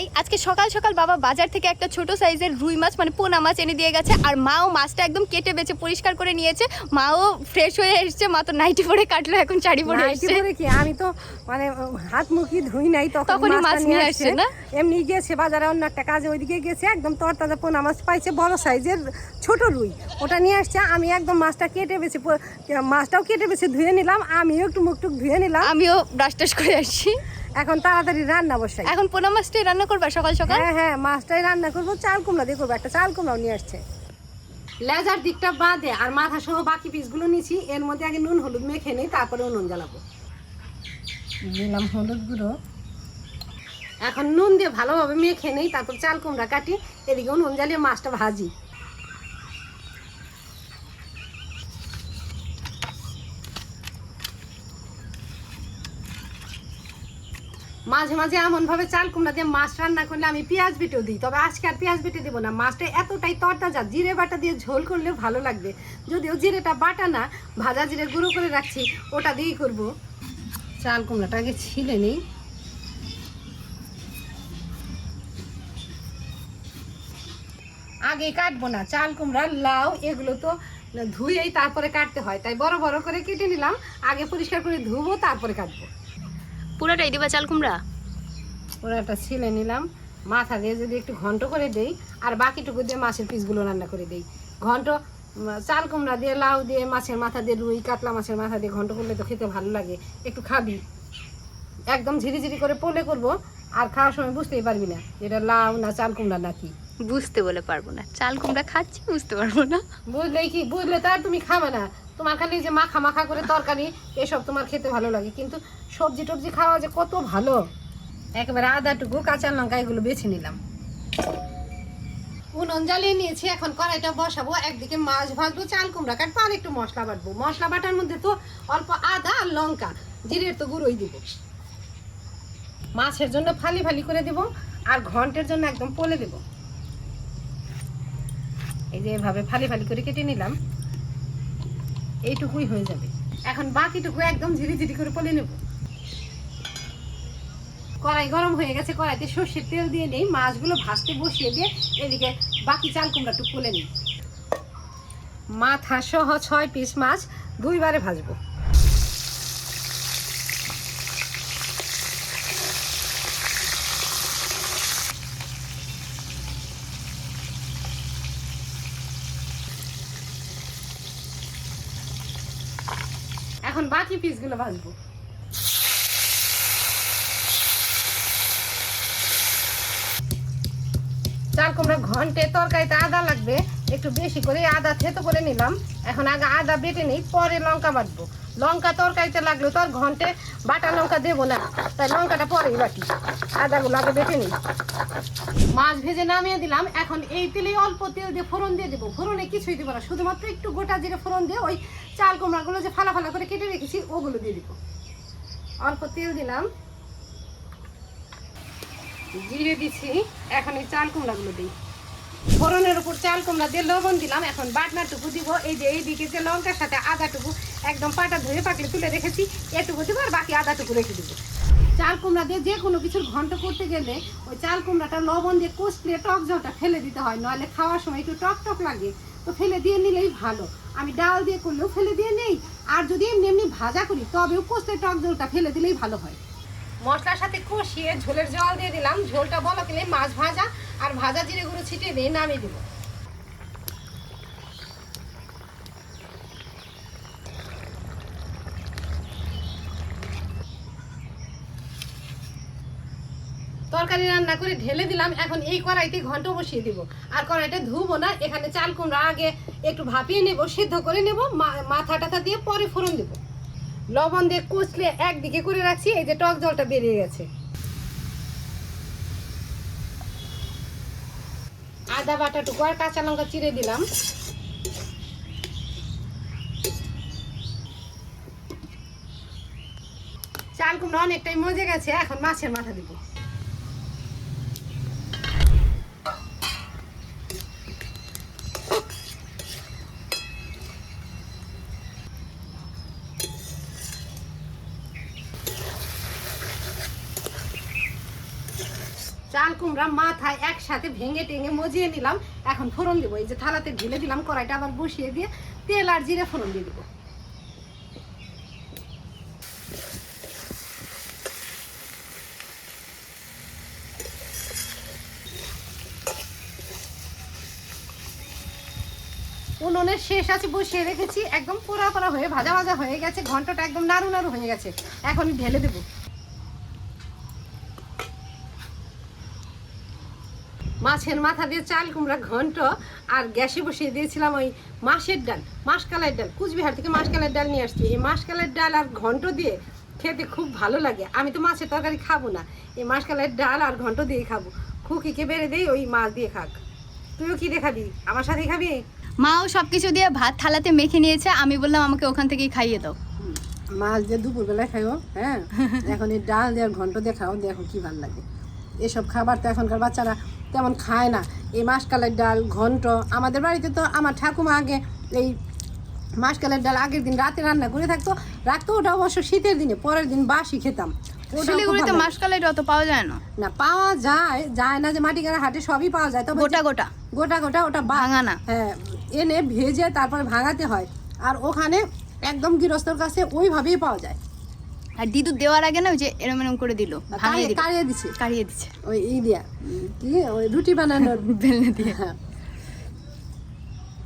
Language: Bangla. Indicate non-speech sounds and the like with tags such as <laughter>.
তাই আজকে সকাল সকাল বাবা বাজার থেকে একটা ছোট সাইজের রুই মাছ মানে পোনা মাছ এনে দিয়ে গেছে। আর মাও মাছটা একদম কেটে বেছে পরিষ্কার করে নিয়েছে। মাও ফ্রেশ হয়ে এসেছে মা তো নাইটি পরে কাটলো এখন শাড়ি পরে কি? আমি তো মানে হাত মুখি ধুই নাই তখন মাছ নিয়ে আসছে। না? এমনি গেছে বাজারে অন্য একটা কাজে ওইদিকে গেছে একদম তরতাজা পোনা মাছ পাইছে বড় সাইজের ছোট রুই। ওটা নিয়ে আসছে আমি একদম মাছটা কেটে বেছে মাছটাও কেটে বেছে ধুয়ে নিলাম আমিও একটু মুখ টুক ধুয়ে নিলাম। আমিও ব্রাশ টাশ করে আসছি। এখন তাড়াতাড়ি রান্না বসাই। এখন পোনা মাছটাই রান্না করবা সকাল সকাল? হ্যাঁ হ্যাঁ মাছটাই রান্না করব চাল কুমড়া দিয়ে করব একটা চাল কুমড়াও নিয়ে আসছে। লেজার দিকটা বাদে আর মাথা সহ বাকি পিসগুলো নিছি এর মধ্যে আগে নুন হলুদ মেখে নিই তারপরে উনুন জ্বালাবো। দিলাম হলুদ গুঁড়ো। এখন নুন দিয়ে ভালোভাবে মেখে নেই তারপর চাল কুমড়া কাটি এদিকে উনুন জ্বালিয়ে মাছটা ভাজি। মাঝে মাঝে এমন ভাবে চাল কুমড়া দিয়ে মাছ রান্না করলে আমি পেঁয়াজ বেটেও দিই। তবে আজকে আর পেঁয়াজ বেটে দেবো না। মাছটা এতটাই তরতাজা, জিরে বাটা দিয়ে ঝোল করলে ভালো লাগবে। যদিও জিরেটা বাটা না, ভাজা জিরে গুঁড়ো করে রাখছি, ওটা দিয়েই করব। চাল কুমড়াটা আগে ছিলে নিই। আগে কাটবো না। চাল কুমড়া, লাউ, এগুলো তো ধুয়েই তারপরে কাটতে হয়। তাই বড় বড় করে কেটে নিলাম। আগে পরিষ্কার করে ধুবো, তারপরে কাটবো। পুরোটাই দিবা চাল কুমড়া? একটা ছিলে নিলাম মাথা দিয়ে যদি একটু ঘন্ট করে দেই আর বাকিটুকু দিয়ে মাছের পিসগুলো রান্না করে দেই। ঘন্ট চাল কুমড়া দিয়ে লাউ দিয়ে মাছের মাথা দিয়ে রুই কাতলা মাছের মাথা দিয়ে ঘন্ট করলে তো খেতে ভালো লাগে একটু খাবি। একদম ঝিরিঝিরি করে পোলে করব আর খাওয়ার সময় বুঝতেই পারবি না এটা লাউ না চাল কুমড়া নাকি। বুঝতে বলে পারব না। চাল কুমড়া খাচ্ছি বুঝতে পারব না। বুঝলেই কি? বুঝলে তো আর তুমি খাবে না। তোমার খালি যে মাখা মাখা করে তরকারি, এসব তোমার খেতে ভালো লাগে। কিন্তু সবজি টবজি খাওয়া যে কত ভালো। একেবারে আদাটুকু কাঁচা লঙ্কা এগুলো বেছে নিলাম। উনুন জ্বালিয়ে নিয়েছি, এখন কড়াইটা বসাবো। একদিকে মাছ ভাজবো, চাল, কুমড়া কাটবো, আর একটু মশলা বাটবো। মশলা বাটার মধ্যে তো অল্প আদা আর লঙ্কা, জিরের তো গুঁড়োই দিব। মাছের জন্য ফালি ফালি করে দিব, আর ঘন্টের জন্য একদম পলে দেব। এই যে এভাবে ফালি ফালি করে কেটে নিলাম। এইটুকুই হয়ে যাবে। এখন বাকিটুকু একদম ঝিরি ঝিরি করে পলে নেব। কড়াই গরম হয়ে গেছে, কড়াইতে সর্ষের তেল দিয়ে নেই, মাছগুলো ভাজতে বসিয়ে দিয়ে এদিকে বাকি চাল কুমড়াটুকু পলে নিই। মাথা সহ ছয় পিস মাছ দুইবারে ভাজবো। এখন বাকি পিসগুলো ভাজবো। চাল কুমড়া ঘন্টে তরকারিতে আদা লাগবে, একটু বেশি করে আদা থেতো করে নিলাম। এখন আগে আদা বেটে নিই, পরে লঙ্কা বাটবো। লঙ্কা তরকারিতে লাগল তো আর ঘন্টে বাটা লঙ্কা দেবো না। তাই লঙ্কাটা পরেই বাটি। আদাগুলো আগে বেটে নিই। মাছ ভেজে নামিয়ে দিলাম। এখন এই তেলেই অল্প তেল দিয়ে ফোড়ন দিয়ে দেবো। ফোড়নে কিছুই দেবো না। শুধুমাত্র একটু গোটা জিরে ফোড়ন দিয়ে ওই চাল কুমড়াগুলো যে ফালা ফালা করে কেটে রেখেছি, ওগুলো দিয়ে দিব। অল্প তেল দিলাম। জিরে দিছি। এখন এই চাল কুমড়াগুলো দিই। ফোড়নের উপর চাল কুমড়া দিয়ে লবণ দিলাম। এখন বাটনাটুকু দিব। এই যে এইদিকে যে লঙ্কার সাথে আদাটুকু একদম পাটা ধরে পাকলে তুলে রেখেছি, এটুকু দিব আর বাকি আদাটুকু রেখে দেবো। চাল কুমড়া দিয়ে যে কোনো কিছুর ঘন্ট করতে গেলে ওই চাল কুমড়াটা লবণ দিয়ে কষলে টক জলটা ফেলে দিতে হয়, নইলে খাওয়ার সময় একটু টক টক লাগে। তো ফেলে দিয়ে নিলেই ভালো। আমি ডাল দিয়ে করলেও ফেলে দিয়ে নেই, আর যদি এমনি এমনি ভাজা করি, তবেও কষলে টক জলটা ফেলে দিলেই ভালো হয়। মশলার সাথে কষিয়ে ঝোলের জল দিয়ে দিলাম। ঝোলটা বলো কিনে মাছ ভাজা আর ভাজা জিরে গুঁড়ো ছিটিয়ে দিয়ে নামিয়ে দেবো। তরকারি রান্না করে ঢেলে দিলাম, এখন এই কড়াইতে ঘন্ট বসিয়ে দিব। আর কড়াইটা ধুবো না, এখানে চাল কুমড়া আগে একটু ভাপিয়ে নেব, সিদ্ধ করে নেব মাথা টাথা দিয়ে পরে ফোড়ন দেবো। লবণ দিয়ে কুচলে একদিকে করে রাখছি, এই যে টক জলটা বেরিয়ে গেছে। আদা বাটাটুকু আর কাঁচা লঙ্কা চিড়ে দিলাম। চাল কুমড়া অনেকটাই মজে গেছে, এখন মাছের মাথা দিব চাল কুমড়া মাথায় একসাথে ভেঙে টেঙে মজিয়ে নিলাম। এখন ফোড়ন দিব, এই যে থালাতে ঢেলে দিলাম, কড়াইটা আবার বসিয়ে দিয়ে তেল আর জিরে ফোড়ন দিয়ে দিব। উনুনের শেষ আছে, বসিয়ে রেখেছি, একদম পোড়া পোড়া হয়ে, ভাজা ভাজা হয়ে গেছে, ঘন্টটা একদম নাড়ু নাড়ু হয়ে গেছে। এখন ঢেলে দেবো। মাছের মাথা দিয়ে চাল কুমড়া ঘন্ট আর গ্যাসে বসিয়ে দিয়েছিলাম ওই মাছের ডাল মাসকালের ডাল। কুচবিহার থেকে মাসকালের ডাল নিয়ে আসছি। এই মাসকালের ডাল আর ঘন্ট দিয়ে খেতে খুব ভালো লাগে। আমি তো মাছের তরকারি খাব না। এই মাসকালের ডাল আর ঘন্ট দিয়ে খাব। খুকিকে বেড়ে দেই ওই মাছ দিয়ে খাক। তুইও কি দেখাবি আমার সাথে খাবি? মাও সব কিছু দিয়ে ভাত থালাতে মেখে নিয়েছে। আমি বললাম আমাকে ওখান থেকেই খাইয়ে দাও। মাছ দিয়ে দুপুরবেলায় খাইও হ্যাঁ? <laughs> এখন এই ডাল দিয়ে আর ঘন্ট দিয়ে খাও দেখো কি ভালো লাগে। এসব খাবার তো এখনকার বাচ্চারা তেমন খায় না। এই মাসকালের ডাল ঘন্ট আমাদের বাড়িতে তো আমার ঠাকুমা আগে এই মাসকালের ডাল আগের দিন রাতে রান্না করে থাকতো। রাখতো ওটা অবশ্য শীতের দিনে পরের দিন বাসি খেতাম। শিলিগুড়িতে মাসকালের অত পাওয়া যায় না। না পাওয়া যায় যায় না যে মাটিকারা হাটে সবই পাওয়া যায় তবে গোটা গোটা। গোটা গোটা ওটা ভাঙা না। হ্যাঁ এনে ভেজে তারপরে ভাঙাতে হয়। আর ওখানে একদম গৃহস্থর কাছে ওইভাবেই পাওয়া যায়। আর দিদু দেওয়ার আগে না ওই যে এরম এরম করে দিল কাড়িয়ে দিচ্ছে কাড়িয়ে দিচ্ছে ওই ই দিয়া কি? ওই রুটি বানানোর <laughs> বেলনা দিয়ে। হ্যাঁ।